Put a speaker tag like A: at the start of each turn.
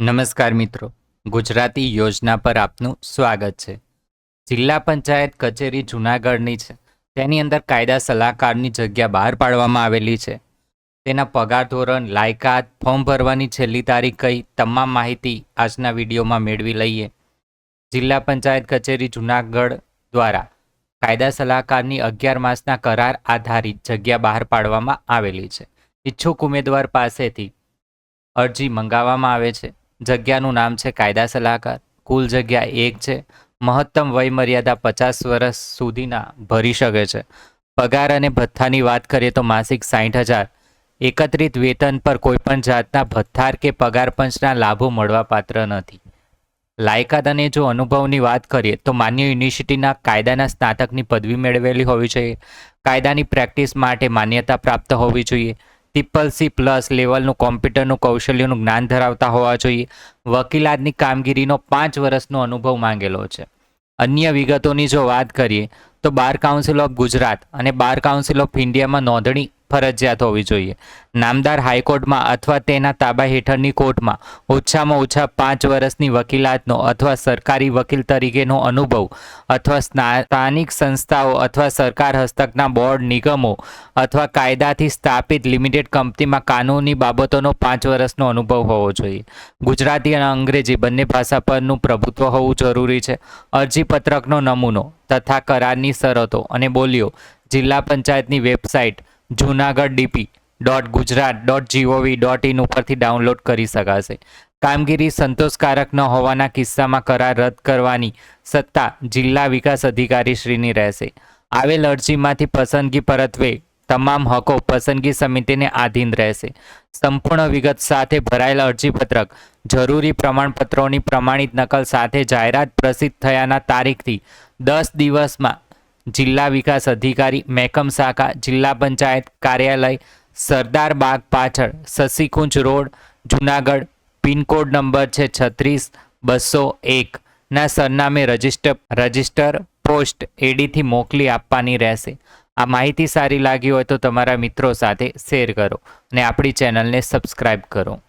A: નમસ્કાર મિત્રો. ગુજરાતી યોજના પર આપનું સ્વાગત છે. જિલ્લા પંચાયત કચેરી જૂનાગઢની છે. તેની અંદર કાયદા સલાહકારની જગ્યા બહાર પાડવામાં આવેલી છે. તેના પગાર ધોરણ, લાયકાત, ફોર્મ ભરવાની છેલ્લી તારીખ કઈ તમામ માહિતી આજના વિડીયોમાં મેળવી લઈએ. જિલ્લા પંચાયત કચેરી જૂનાગઢ દ્વારા કાયદા સલાહકારની અગિયાર માસના કરાર આધારિત જગ્યા બહાર પાડવામાં આવેલી છે. ઈચ્છુક ઉમેદવાર પાસેથી અરજી મંગાવવામાં આવે છે. જગ્યાનું નામ છે કાયદા સલાહકાર. કુલ જગ્યા એક છે. મહત્તમ વય મર્યાદા પચાસ વર્ષ સુધીના ભરી શકે છે. પગાર અને ભથ્થાની વાત કરીએ તો માસિક સાઠ હજાર. એકત્રિત વેતન પર કોઈપણ જાતના ભથ્થાર કે પગાર પંચના લાભો મળવાપાત્ર નથી. લાયકાત અને જો અનુભવની વાત કરીએ તો માન્ય યુનિવર્સિટીના કાયદાના સ્નાતકની પદવી મેળવેલી હોવી જોઈએ. કાયદાની પ્રેક્ટિસ માટે માન્યતા પ્રાપ્ત હોવી જોઈએ. ટ્રિપલ સી પ્લસ લેવલનું કોમ્પ્યુટરનું કૌશલ્યનું જ્ઞાન ધરાવતા હોવા જોઈએ. વકીલાતની કામગીરીનો પાંચ વર્ષનો અનુભવ માંગેલો છે. અન્ય વિગતોની જો વાત કરીએ, તો બાર કાઉન્સિલ ઓફ ગુજરાત અને બાર કાઉન્સિલ ઓફ ઇન્ડિયામાં નોંધણી ફરજિયાત હોવી જોઈએ. નામદાર હાઈકોર્ટમાં અથવા તેના તાબા હેઠળની કોર્ટમાં ઓછામાં ઓછા પાંચ વર્ષની વકીલાતનો અથવા સરકારી વકીલ તરીકેનો અનુભવ અથવા સ્થાનિક સંસ્થાઓ અથવા સરકાર હસ્તકના બોર્ડ, નિગમો અથવા કાયદાથી સ્થાપિત લિમિટેડ કંપનીમાં કાનૂની બાબતોનો પાંચ વર્ષનો અનુભવ હોવો જોઈએ. ગુજરાતી અને અંગ્રેજી બંને ભાષા પરનું પ્રભુત્વ હોવું જરૂરી છે. અરજીપત્રકનો નમૂનો તથા કરારની શરતો અને બોલીઓ જિલ્લા પંચાયતની website Junagadh DP dot Gujarat dot GOV dot in ઉપરથી ડાઉનલોડ કરી શકાશે. કામગીરી સંતોષકારક ન હોવાના કિસ્સામાં કરાર રદ કરવાની સત્તા જિલ્લા વિકાસ અધિકારી શ્રીની રહેશે. આવેલ અરજીમાંથી પસંદગી પરત્વે તમામ હકો પસંદગી સમિતિને આધીન રહેશે. સંપૂર્ણ વિગત સાથે ભરાયેલ અરજીપત્રક જરૂરી પ્રમાણપત્રોની પ્રમાણિત નકલ સાથે જાહેરાત પ્રસિદ્ધ થયાના તારીખથી દસ દિવસમાં જિલ્લા વિકાસ અધિકારી મહેકમ શાખા જિલ્લા પંચાયત કાર્યાલય, સરદાર બાગ પાછળ, Sasikunj road, Junagadh, pin code number છે છત્રીસ, બસો એક. ના સરનામે રજિસ્ટર રજિસ્ટર પોસ્ટ એડીથી મોકલી આપવાની રહેશે. આ માહિતી સારી લાગી હોય તો તમારા મિત્રો સાથે શેર કરો અને આપણી ચેનલને સબસ્ક્રાઈબ કરો.